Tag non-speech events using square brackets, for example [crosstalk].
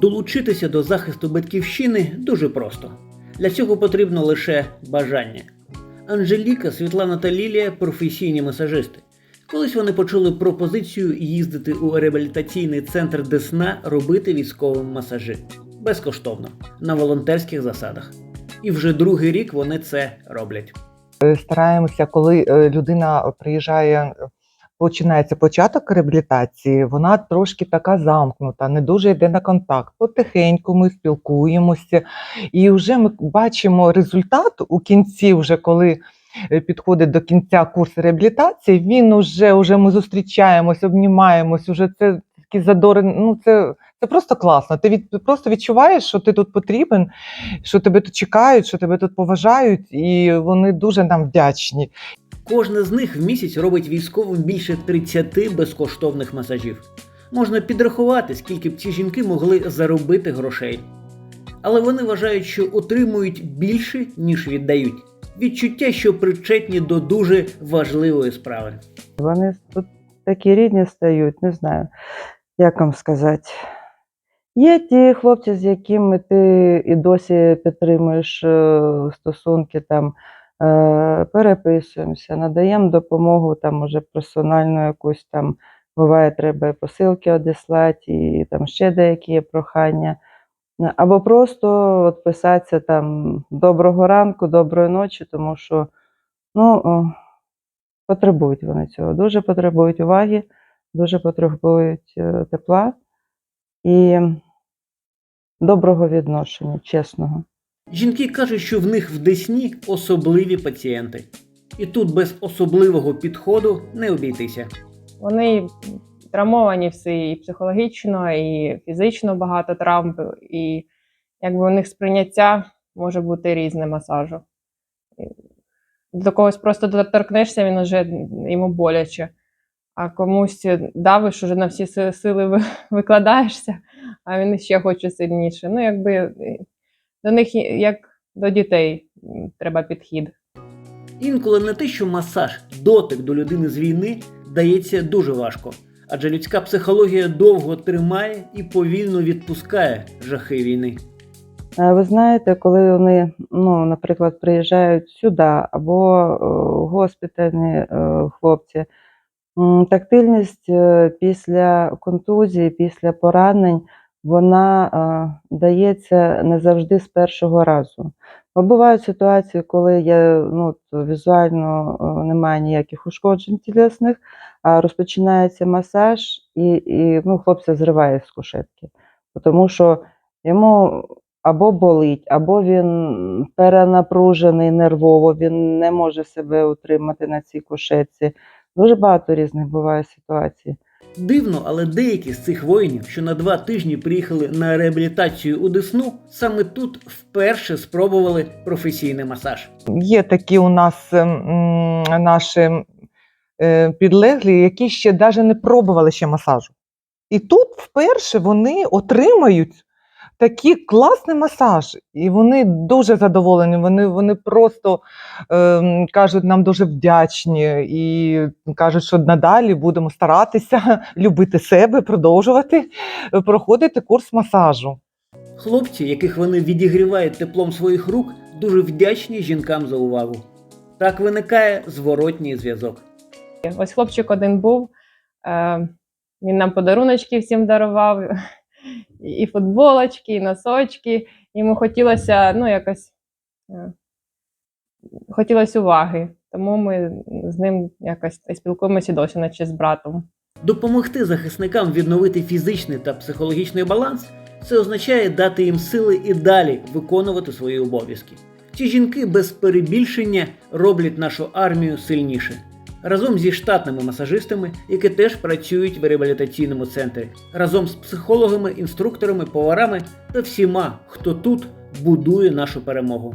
Долучитися до захисту батьківщини дуже просто. Для цього потрібно лише бажання. Анжеліка, Світлана та Лілія професійні масажисти. Колись вони почули пропозицію їздити у реабілітаційний центр Десна робити військовим масажі безкоштовно на волонтерських засадах. І вже другий рік вони це роблять. Е, стараємося, коли е, людина приїжджає, починається початок реабілітації, вона трошки така замкнута, не дуже йде на контакт. Потихеньку ми спілкуємося, і вже ми бачимо результат у кінці, вже коли. е, Підходить до кінця курсу реабілітації, він уже, уже ми зустрічаємось, обнімаємось, уже це такі задори. Ну це, це просто класно. Ти від, просто відчуваєш, що ти тут потрібен, що тебе тут чекають, що тебе тут поважають, і вони дуже нам вдячні. Кожна з них в місяць робить військовим більше 30 безкоштовних масажів. Можна підрахувати, скільки б ці жінки могли заробити грошей. Але вони вважають, що отримують більше, ніж віддають. Відчуття, що причетні до дуже важливої справи. Вони тут такі рідні стають, не знаю, як вам сказати. Є ті хлопці, з якими ти і досі підтримуєш е, стосунки, там, переписуємося, надаємо допомогу, там, уже персональну якусь там, буває, треба посилки одіслати, і там ще деякі є прохання. Або просто от писатися там доброго ранку, доброї ночі, тому що ну, потребують вони цього, дуже потребують уваги, дуже потребують е, тепла і доброго відношення, чесного. Жінки кажуть, що в них в Десні особливі пацієнти. І тут без особливого підходу не обійтися. Вони травмовані всі і психологічно, і фізично багато травм, і якби у них сприйняття може бути різне масажу. До когось просто доторкнешся, він вже йому боляче. А комусь давиш, уже на всі сили викладаєшся, а він ще хоче сильніше. Ну, якби до них як до дітей треба підхід. Інколи не те, що масаж, дотик до людини з війни дається дуже важко, адже людська психологія довго тримає і повільно відпускає жахи війни. Е, Ви знаєте, коли вони, ну, наприклад, приїжджають сюди або е, госпітальні е, хлопці, тактильність е, після контузії, після поранень, вона е, дається не завжди з першого разу. Бо бувають ситуації, коли є, ну, візуально е, немає ніяких ушкоджень тілесних, а розпочинається масаж, і, і ну, хлопця зриває з кушетки. Тому що йому або болить, або він перенапружений нервово, він не може себе утримати на цій кушетці. Дуже багато різних буває ситуацій. Дивно, але деякі з цих воїнів, що на два тижні приїхали на реабілітацію у Десну, саме тут вперше спробували професійний масаж. Є такі у нас ем, наші е, підлеглі, які ще навіть не пробували ще масажу. І тут вперше вони отримають такий класний масаж, і вони дуже задоволені. Вони, вони просто ем, кажуть, нам дуже вдячні і кажуть, що надалі будемо старатися [laughs] любити себе, продовжувати е, проходити курс масажу. Хлопці, яких вони відігрівають теплом своїх рук, дуже вдячні жінкам за увагу. Так виникає зворотній зв'язок. Ось хлопчик один був, е, він нам подаруночки всім дарував, і футболочки, і носочки. Йому хотілося, ну, якось е, хотілося уваги. Тому ми з ним якось спілкуємося досі, наче з братом. Допомогти захисникам відновити фізичний та психологічний баланс це означає дати їм сили і далі виконувати свої обов'язки. Ці жінки без перебільшення роблять нашу армію сильніше. Разом зі штатними масажистами, які теж працюють в реабілітаційному центрі, разом з психологами, інструкторами, поварами та всіма, хто тут будує нашу перемогу.